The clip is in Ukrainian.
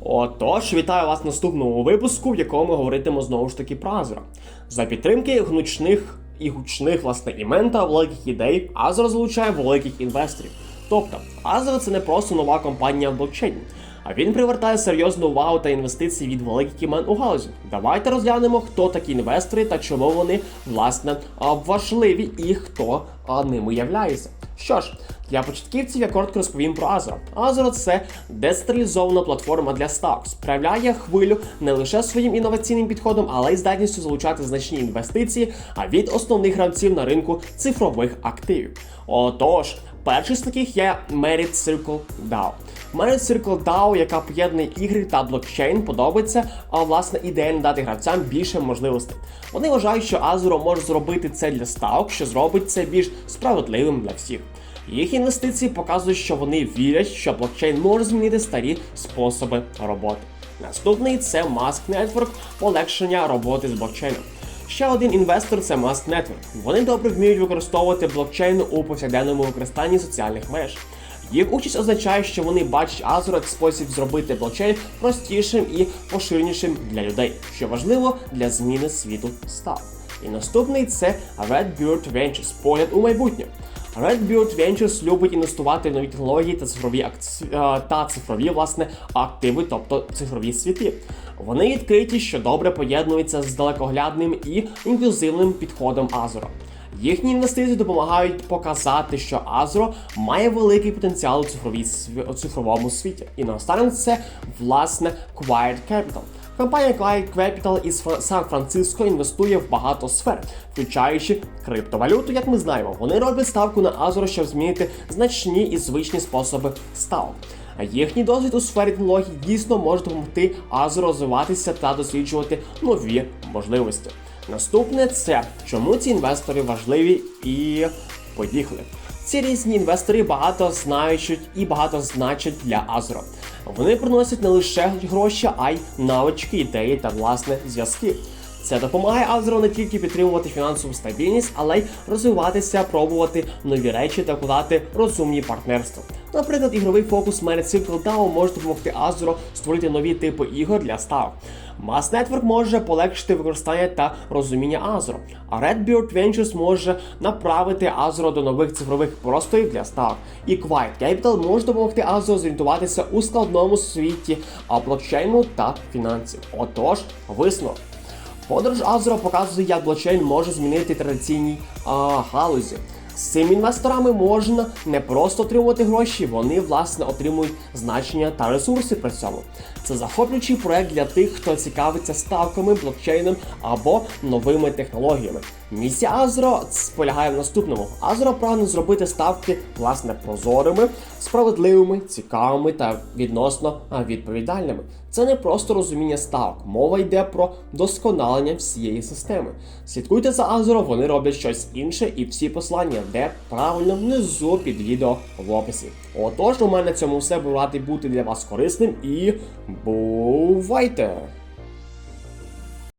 Отож, вітаю вас в наступному випуску, в якому ми говоритимо знову ж таки про Азера. За підтримки гнучних і гучних власне імен та великих ідей, Азер залучає великих інвесторів. Тобто, Азер це не просто нова компанія в блокчейні, а він привертає серйозну увагу та інвестиції від великих імен у галузі. Давайте розглянемо, хто такі інвестори та чому вони власне важливі і хто ними являється. Що ж, для початківців я коротко розповім про Азера. Азера це децентралізована платформа для ставок, справляє хвилю не лише своїм інноваційним підходом, але й здатністю залучати значні інвестиції а від основних гравців на ринку цифрових активів. Отож, перший з таких є Merit Circle DAO. Merit Circle DAO, яка поєднує ігри та блокчейн, подобається, а власне ідея надати гравцям більше можливостей. Вони вважають, що Азуро може зробити це для ставок, що зробить це більш справедливим для всіх. Їх інвестиції показують, що вони вірять, що блокчейн може змінити старі способи роботи. Наступний це Mask Network, полегшення роботи з блокчейном. Ще один інвестор це Mask Network. Вони добре вміють використовувати блокчейн у повсякденному використанні соціальних мереж. Їх участь означає, що вони бачать Azure як спосіб зробити блокчейн простішим і поширенішим для людей, що важливо для зміни світу став. І наступний це Redbird Ventures – погляд у майбутнє. Redbird Ventures любить інвестувати в нові технології та цифрові акці... е, та цифрові власне активи, тобто цифрові світи. Вони відкриті, що добре поєднуються з далекоглядним і інклюзивним підходом Azure. Їхні інвестиції допомагають показати, що Азро має великий потенціал у, цифровій, у цифровому світі. І наостанок це власне Quiet Capital. Компанія Quiet Capital із Фра- Сан-Франциско інвестує в багато сфер, включаючи криптовалюту, як ми знаємо. Вони роблять ставку на Азро, щоб змінити значні і звичні способи ставок. Їхній досвід у сфері технологій дійсно може допомогти Азро розвиватися та досліджувати нові можливості. Наступне це чому ці інвестори важливі і поїхали. Ці різні інвестори багато знають і багато значать для Азро. Вони приносять не лише гроші, а й навички, ідеї та власне зв'язки. Це допомагає Азро не тільки підтримувати фінансову стабільність, але й розвиватися, пробувати нові речі та вкладати розумні партнерства. Наприклад, ігровий фокус Circle DAO може допомогти Азро створити нові типи ігор для ставок. Mass Network може полегшити використання та розуміння Азро, а Redbird Ventures може направити Азро до нових цифрових просторів для ставок. І Quiet Capital може допомогти Азро зорієнтуватися у складному світі а, блокчейну та фінансів. Отож, висновок. Подорож Азро показує, як блокчейн може змінити традиційні а, галузі. З цими інвесторами можна не просто отримувати гроші, вони власне отримують значення та ресурси при цьому. Це захоплюючий проект для тих, хто цікавиться ставками, блокчейном або новими технологіями. Місія Азро полягає в наступному: Азро прагне зробити ставки власне прозорими, справедливими, цікавими та відносно відповідальними. Це не просто розуміння ставок. Мова йде про досконалення всієї системи. Слідкуйте за Азеро, вони роблять щось інше, і всі послання, де правильно внизу під відео в описі. Отож, у мене цьому все радий бути для вас корисним і бувайте!